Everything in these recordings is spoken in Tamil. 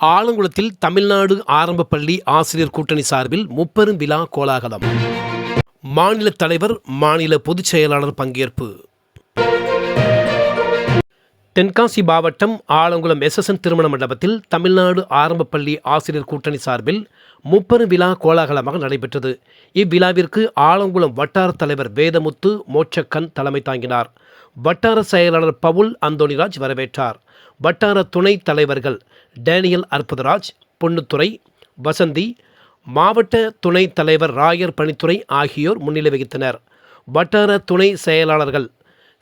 ஆலங்குளத்தில் தமிழ்நாடு ஆரம்ப பள்ளி ஆசிரியர் கூட்டணி சார்பில் முப்பெரும் விழா கோலாகலம். மாநில தலைவர் மாநில பொதுச் செயலாளர் பங்கேற்பு. தென்காசி மாவட்டம் ஆலங்குளம் எஸ்எஸ்என் திருமண மண்டபத்தில் தமிழ்நாடு ஆரம்ப பள்ளி ஆசிரியர் கூட்டணி சார்பில் முப்பெரும் விழா கோலாகலமாக நடைபெற்றது. இவ்விழாவிற்கு ஆலங்குளம் வட்டார தலைவர் வேதமுத்து மோட்சக்கன் தலைமை தாங்கினார். வட்டார செயலாளர் பவுல் அந்தோணிராஜ் வரவேற்றார். வட்டார துணைத் தலைவர்கள் டேனியல் அற்புதராஜ் பொன்னுத்துறை வசந்தி மாவட்ட துணைத் தலைவர் ராயர் பணித்துறை ஆகியோர் முன்னிலை வகித்தனர். வட்டார துணை செயலாளர்கள்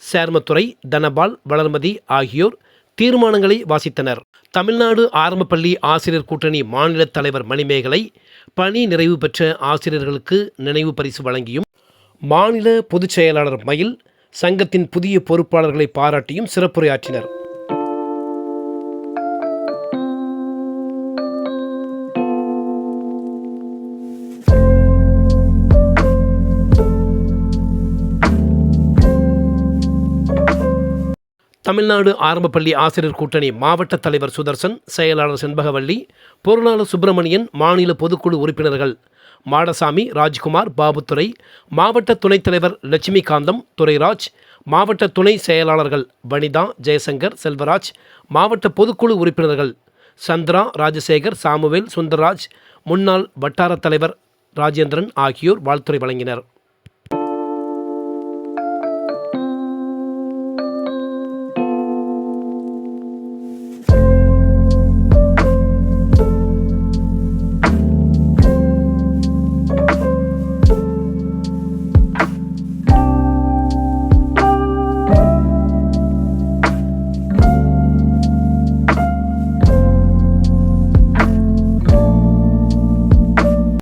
சேர்மத்துறை தனபால் வளர்மதி ஆகியோர் தீர்மானங்களை வாசித்தனர். தமிழ்நாடு ஆரம்பப்பள்ளி ஆசிரியர் கூட்டணி மாநில தலைவர் மணிமேகலை பணி நிறைவு பெற்ற ஆசிரியர்களுக்கு நினைவு பரிசு வழங்கியும் மாநில பொதுச் செயலாளர் மயில் சங்கத்தின் புதிய பொறுப்பாளர்களை பாராட்டியும் சிறப்புரையாற்றினர். தமிழ்நாடு ஆரம்பப்பள்ளி ஆசிரியர் கூட்டணி மாவட்ட தலைவர் சுதர்சன் செயலாளர் செண்பகவள்ளி பொருளாளர் சுப்பிரமணியன் மாநில பொதுக்குழு உறுப்பினர்கள் மாடசாமி ராஜ்குமார் பாபுத்துறை மாவட்ட துணைத் தலைவர் லட்சுமிகாந்தம் துரைராஜ் மாவட்ட துணை செயலாளர்கள் வனிதா ஜெயசங்கர் செல்வராஜ் மாவட்ட பொதுக்குழு உறுப்பினர்கள் சந்திரா ராஜசேகர் சாமுவேல் சுந்தரராஜ் முன்னாள் வட்டார தலைவர் ராஜேந்திரன் ஆகியோர் வாழ்த்துரை வழங்கினர்.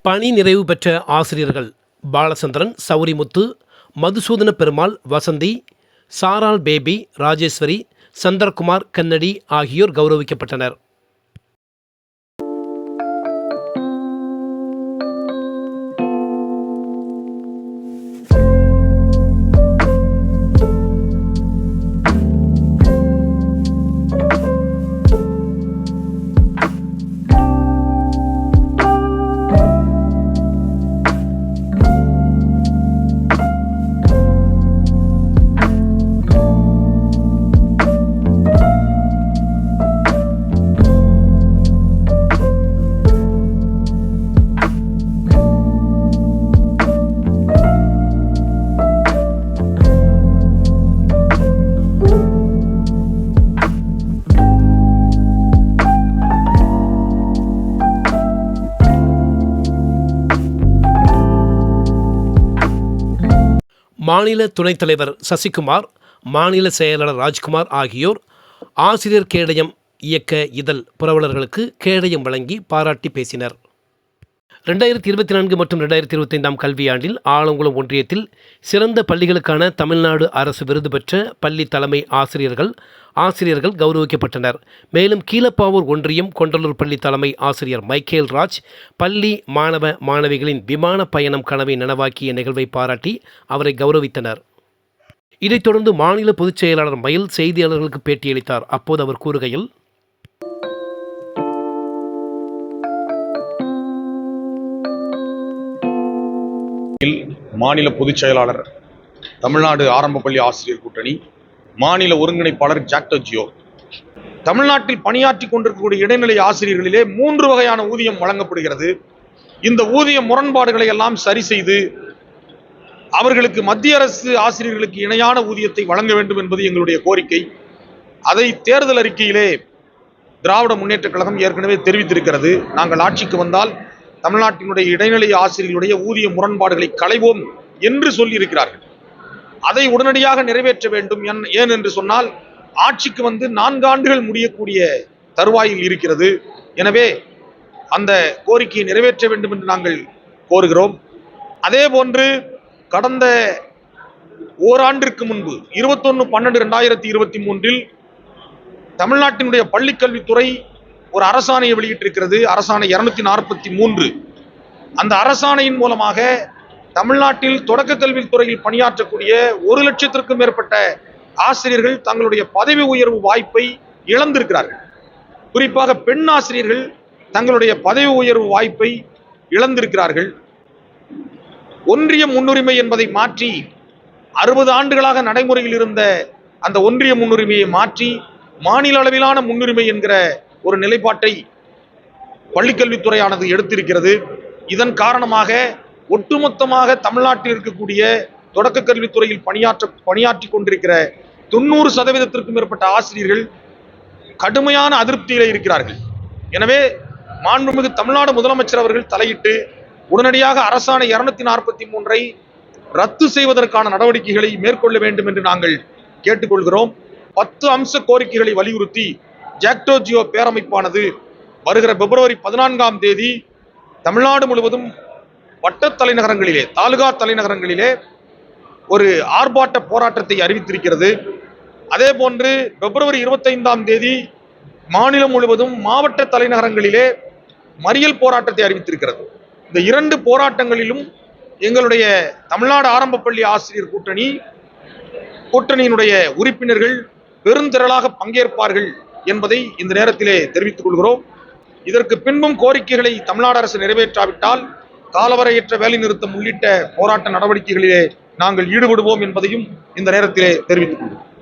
பணி நிறைவு பெற்ற ஆசிரியர்கள் பாலச்சந்திரன் சௌரிமுத்து மதுசூதன பெருமாள் வசந்தி சாரால் பேபி ராஜேஸ்வரி சந்தர்குமார் கன்னடி ஆகியோர் கௌரவிக்கப்பட்டனர். மாநில துணைத் தலைவர் சசிகுமார் மாநில செயலாளர் ராஜ்குமார் ஆகியோர் ஆசிரியர் கேடயம் இயக்க இதழ் புரவலர்களுக்கு கேடயம் வழங்கி பாராட்டி பேசினர். ரெண்டாயிரத்தி இருபத்தி நான்கு மற்றும் ரெண்டாயிரத்தி இருபத்தைந்தாம் கல்வியாண்டில் ஆலங்குளம் ஒன்றியத்தில் சிறந்த பள்ளிகளுக்கான தமிழ்நாடு அரசு விருது பெற்ற பள்ளி தலைமை ஆசிரியர்கள் ஆசிரியர்கள் கௌரவிக்கப்பட்டனர். மேலும் கீழப்பாவூர் ஒன்றியம் கொண்டலூர் பள்ளி தலைமை ஆசிரியர் மைக்கேல் ராஜ் பள்ளி மாணவ மாணவிகளின் விமான பயணம் கனவை நனவாக்கிய நிகழ்வை பாராட்டி அவரை கௌரவித்தனர். இதைத் தொடர்ந்து மாநில பொதுச் செயலாளர் மயில் செய்தியாளர்களுக்கு பேட்டியளித்தார். அப்போது அவர் கூறுகையில் மாநில பொதுச் செயலாளர் தமிழ்நாடு ஆரம்ப பள்ளி ஆசிரியர் கூட்டணி மாநில ஒருங்கிணைப்பாளர் ஜாக்டோ ஜியோ தமிழ்நாட்டில் பணியாற்றி கொண்டிருக்கக்கூடிய இடைநிலை ஆசிரியர்களிலே மூன்று வகையான ஊதியம் வழங்கப்படுகிறது. இந்த ஊதிய முரண்பாடுகளை எல்லாம் சரி செய்து அவர்களுக்கு மத்திய அரசு ஆசிரியர்களுக்கு இணையான ஊதியத்தை வழங்க வேண்டும் என்பது எங்களுடைய கோரிக்கை. அதை தேர்தல் அறிக்கையிலே திராவிட முன்னேற்ற கழகம் ஏற்கனவே தெரிவித்திருக்கிறது. நாங்கள் ஆட்சிக்கு வந்தால் தமிழ்நாட்டினுடைய இடைநிலை ஆசிரியர்களுடைய ஊதிய முரண்பாடுகளை களைவோம் என்று சொல்லியிருக்கிறார்கள். அதை உடனடியாக நிறைவேற்ற வேண்டும் என்- ஏன் என்று சொன்னால் ஆட்சிக்கு வந்து நான்கு ஆண்டுகள் முடியக்கூடிய தருவாயில் இருக்கிறது. எனவே அந்த கோரிக்கையை நிறைவேற்ற வேண்டும் என்று நாங்கள் கோருகிறோம். அதே போன்று கடந்த ஓராண்டிற்கு முன்பு இருபத்தொன்னு பன்னெண்டு ரெண்டாயிரத்தி இருபத்தி மூன்றில் தமிழ்நாட்டினுடைய பள்ளிக்கல்வித்துறை ஒரு அரசாணையை வெளியிட்டிருக்கிறது அரசாணை இருநூத்தி நாற்பத்தி மூன்று. அந்த அரசாணையின் மூலமாக தமிழ்நாட்டில் தொடக்க கல்வித் துறையில் பணியாற்றக்கூடிய ஒரு லட்சத்திற்கும் மேற்பட்ட ஆசிரியர்கள் தங்களுடைய பதவி உயர்வு வாய்ப்பை இழந்திருக்கிறார்கள். குறிப்பாக பெண் ஆசிரியர்கள் தங்களுடைய பதவி உயர்வு வாய்ப்பை இழந்திருக்கிறார்கள். ஒன்றிய முன்னுரிமை என்பதை மாற்றி அறுபது ஆண்டுகளாக நடைமுறையில் இருந்த அந்த ஒன்றிய முன்னுரிமையை மாற்றி மாநில அளவிலான முன்னுரிமை என்கிற ஒரு நிலைப்பாட்டை பள்ளிக்கல்வித்துறையானது எடுத்திருக்கிறது. இதன் காரணமாக ஒட்டுமொத்தமாக தமிழ்நாட்டில் இருக்கக்கூடிய தொடக்க கல்வித்துறையில் பணியாற்ற பணியாற்றி கொண்டிருக்கிற தொண்ணூறு சதவீதத்திற்கும் மேற்பட்ட ஆசிரியர்கள் கடுமையான அதிருப்தியிலே இருக்கிறார்கள். எனவே மாண்புமிகு தமிழ்நாடு முதலமைச்சர் அவர்கள் தலையிட்டு உடனடியாக அரசாணை இருநூத்தி நாற்பத்தி மூன்றை ரத்து செய்வதற்கான நடவடிக்கைகளை மேற்கொள்ள வேண்டும் என்று நாங்கள் கேட்டுக்கொள்கிறோம். பத்து அம்ச கோரிக்கைகளை வலியுறுத்தி ஜாக்டோ ஜியோ பேரமைப்பானது வருகிற பிப்ரவரி பதினான்காம் தேதி தமிழ்நாடு முழுவதும் வட்ட தலைநகரங்களிலே தாலுகா தலைநகரங்களிலே ஒரு ஆர்ப்பாட்ட போராட்டத்தை அறிவித்திருக்கிறது. அதே போன்று பிப்ரவரி இருபத்தைந்தாம் தேதி மாநிலம் முழுவதும் மாவட்ட தலைநகரங்களிலே மறியல் போராட்டத்தை அறிவித்திருக்கிறது. இந்த இரண்டு போராட்டங்களிலும் எங்களுடைய தமிழ்நாடு ஆரம்ப பள்ளி ஆசிரியர் கூட்டணி கூட்டணியினுடைய உறுப்பினர்கள் பெருந்திரளாக பங்கேற்பார்கள். என்பதை இந்த நேரத்திலே தெரிவித்துக் கொள்கிறோம். இதற்கு பின்பும் கோரிக்கைகளை தமிழ்நாடு அரசு நிறைவேற்றாவிட்டால் காலவரையற்ற வேலை நிறுத்தம் உள்ளிட்ட போராட்ட நடவடிக்கைகளிலே நாங்கள் ஈடுபடுவோம் என்பதையும் இந்த நேரத்திலே தெரிவித்துக் கொள்கிறோம்.